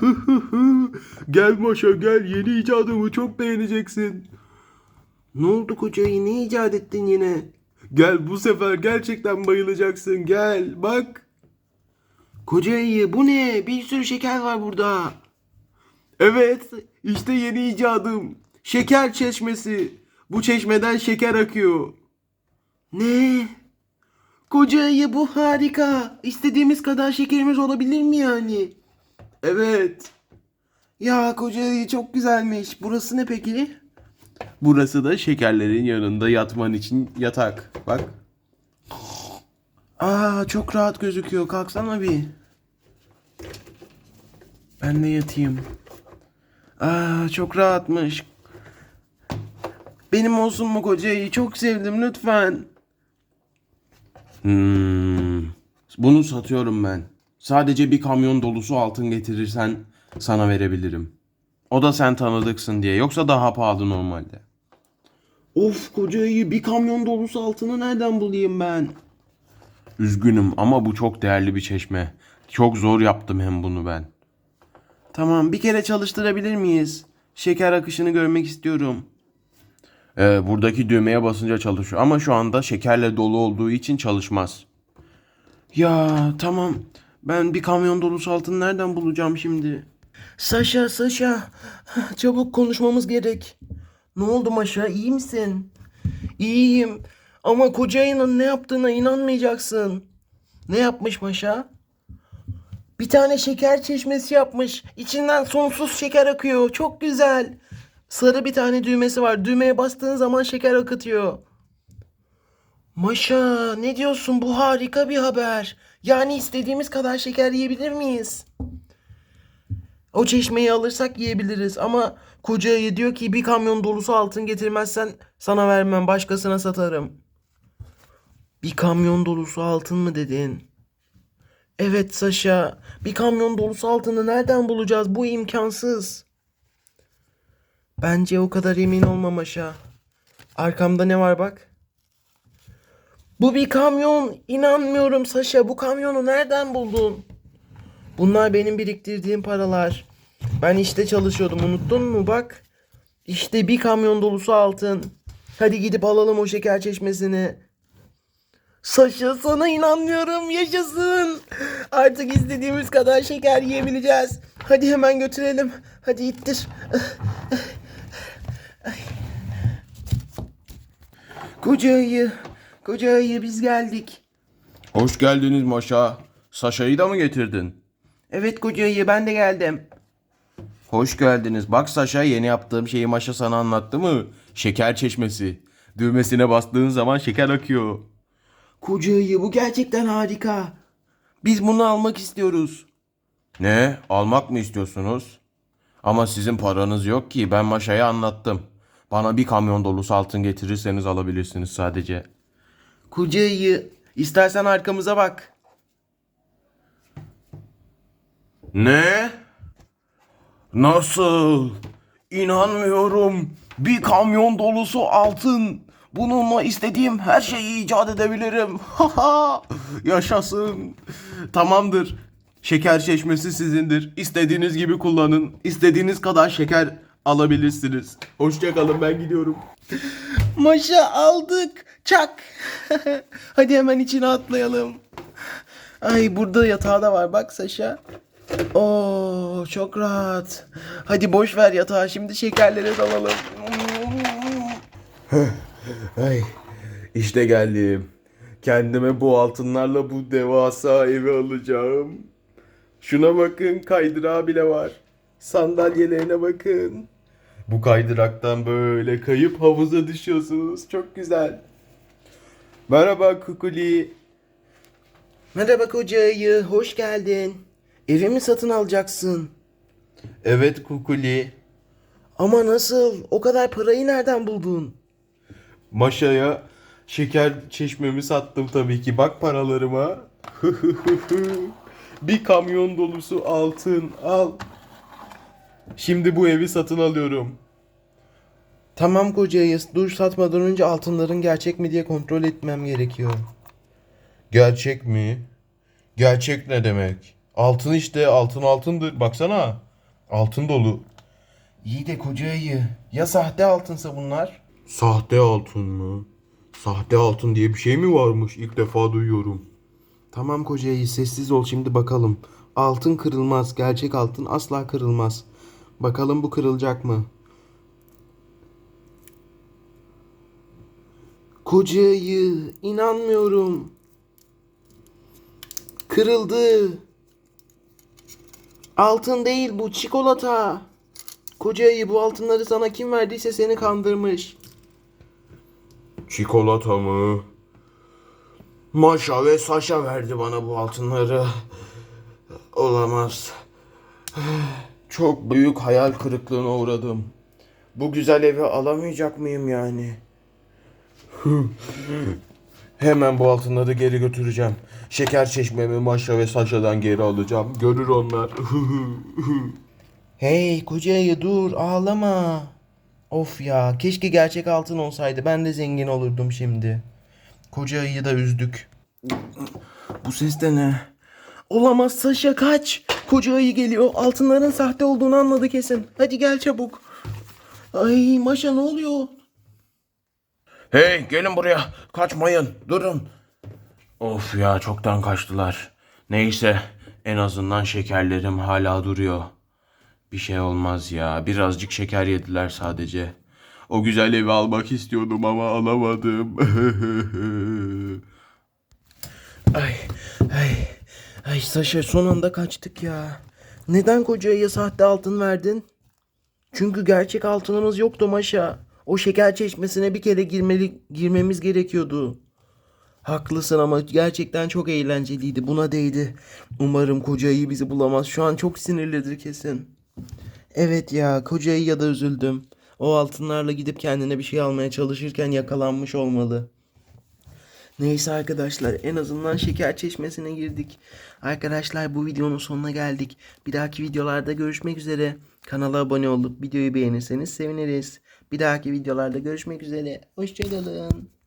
gel Maşa gel yeni icadımı çok beğeneceksin. Ne oldu kocayı ne icat ettin yine? Gel bu sefer gerçekten bayılacaksın gel bak. Kocayı bu ne? Bir sürü şeker var burada. Evet işte yeni icadım. Şeker çeşmesi. Bu çeşmeden şeker akıyor. Ne? Kocayı bu harika. İstediğimiz kadar şekerimiz olabilir mi yani? Evet. Ya kocayı çok güzelmiş. Burası ne peki? Burası da şekerlerin yanında yatman için yatak. Bak. Aa çok rahat gözüküyor. Kalksana bir. Ben de yatayım. Aa çok rahatmış. Benim olsun mu kocayı? Çok sevdim lütfen. Hmm, bunu satıyorum ben. Sadece bir kamyon dolusu altın getirirsen sana verebilirim. O da sen tanıdıksın diye. Yoksa daha pahalı normalde. Of kocayı bir kamyon dolusu altını nereden bulayım ben? Üzgünüm ama bu çok değerli bir çeşme. Çok zor yaptım hem bunu ben. Tamam bir kere çalıştırabilir miyiz? Şeker akışını görmek istiyorum. Ee, buradaki düğmeye basınca çalışıyor ama şu anda şekerle dolu olduğu için çalışmaz. Ya tamam. Ben bir kamyon dolusu altın nereden bulacağım şimdi? Saşa, Saşa. Çabuk konuşmamız gerek. Ne oldu Maşa? İyi misin? İyiyim. Ama kocayının ne yaptığına inanmayacaksın. Ne yapmış Maşa? Bir tane şeker çeşmesi yapmış. İçinden sonsuz şeker akıyor. Çok güzel. Sarı bir tane düğmesi var. Düğmeye bastığın zaman şeker akıtıyor. Maşa ne diyorsun bu harika bir haber. Yani istediğimiz kadar şeker yiyebilir miyiz? O çeşmeyi alırsak yiyebiliriz ama koca diyor ki bir kamyon dolusu altın getirmezsen sana vermem başkasına satarım. Bir kamyon dolusu altın mı dedin? Evet Saşa bir kamyon dolusu altını nereden bulacağız bu imkansız. Bence o kadar emin olma Maşa. Arkamda ne var bak. Bu bir kamyon. İnanmıyorum Saşa. Bu kamyonu nereden buldun? Bunlar benim biriktirdiğim paralar. Ben işte çalışıyordum. Unuttun mu bak? İşte bir kamyon dolusu altın. Hadi gidip alalım o şeker çeşmesini. Saşa sana inanmıyorum. Yaşasın. Artık istediğimiz kadar şeker yiyebileceğiz. Hadi hemen götürelim. Hadi ittir. Koca ayı. Koca ayı biz geldik. Hoş geldiniz Maşa. Saşa'yı da mı getirdin? Evet koca ayı ben de geldim. Hoş geldiniz. Bak Saşa yeni yaptığım şeyi Maşa sana anlattı mı? Şeker çeşmesi. Düğmesine bastığın zaman şeker akıyor. Koca ayı bu gerçekten harika. Biz bunu almak istiyoruz. Ne? Almak mı istiyorsunuz? Ama sizin paranız yok ki. Ben Maşa'ya anlattım. Bana bir kamyon dolusu altın getirirseniz alabilirsiniz sadece. Koca ayı istersen arkamıza bak. Ne? Nasıl? İnanmıyorum. Bir kamyon dolusu altın. Bununla istediğim her şeyi icat edebilirim. Haha! Yaşasın. Tamamdır. Şeker çeşmesi sizindir. İstediğiniz gibi kullanın. İstediğiniz kadar şeker alabilirsiniz. Hoşçakalın ben gidiyorum. Maşa aldık. Çak. Hadi hemen içine atlayalım. Ay burada yatağı da var bak Saşa. Oo çok rahat. Hadi boş ver yatağı şimdi şekerleri dalalım. Ay işte geldim. Kendime bu altınlarla bu devasa evi alacağım. Şuna bakın kaydırağı bile var. Sandalyelerine bakın. Bu kaydıraktan böyle kayıp havuza düşüyorsunuz. Çok güzel. Merhaba Kukuli. Merhaba koca ayı hoş geldin. Evimi satın alacaksın. Evet Kukuli. Ama nasıl? O kadar parayı nereden buldun? Maşa'ya şeker çeşmemi sattım tabii ki. Bak paralarıma. Bir kamyon dolusu altın al. Şimdi bu evi satın alıyorum. Tamam koca ayı dur satmadan önce altınların gerçek mi diye kontrol etmem gerekiyor. Gerçek mi? Gerçek ne demek? Altın işte altın altındır. Baksana. Altın dolu. İyi de koca ayı. Ya sahte altınsa bunlar? Sahte altın mı? Sahte altın diye bir şey mi varmış? İlk defa duyuyorum. Tamam koca ayı sessiz ol şimdi bakalım. Altın kırılmaz. Gerçek altın asla kırılmaz. Bakalım bu kırılacak mı? Koca ayı inanmıyorum. Kırıldı. Altın değil bu çikolata. Koca ayı bu altınları sana kim verdiyse seni kandırmış. Çikolata mı? Maşa ve Saşa verdi bana bu altınları. Olamaz. Çok büyük hayal kırıklığına uğradım. Bu güzel evi alamayacak mıyım yani? Hemen bu altınları geri götüreceğim. Şeker çeşmemi Maşa ve Saşa'dan geri alacağım. Görür onlar. Hey koca dur ağlama. Of ya keşke gerçek altın olsaydı ben de zengin olurdum şimdi. Koca ayıyı da üzdük. Bu ses de ne? Olamaz Saşa kaç. Koca ayı geliyor. Altınların sahte olduğunu anladı kesin. Hadi gel çabuk. Ay Maşa ne oluyor? Hey gelin buraya. Kaçmayın. Durun. Of ya çoktan kaçtılar. Neyse en azından şekerlerim hala duruyor. Bir şey olmaz ya. Birazcık şeker yediler sadece. O güzel evi almak istiyordum ama alamadım. Ay ay ay Saşa son anda kaçtık ya. Neden koca ayıya sahte altın verdin? Çünkü gerçek altınımız yoktu Maşa. O şeker çeşmesine bir kere girmeli, girmemiz gerekiyordu. Haklısın ama gerçekten çok eğlenceliydi. Buna değdi. Umarım koca ayı bizi bulamaz. Şu an çok sinirlidir kesin. Evet ya koca ayıya da üzüldüm. O altınlarla gidip kendine bir şey almaya çalışırken yakalanmış olmalı. Neyse arkadaşlar en azından şeker çeşmesine girdik. Arkadaşlar bu videonun sonuna geldik. Bir dahaki videolarda görüşmek üzere. Kanala abone olup videoyu beğenirseniz seviniriz. Bir dahaki videolarda görüşmek üzere. Hoşçakalın.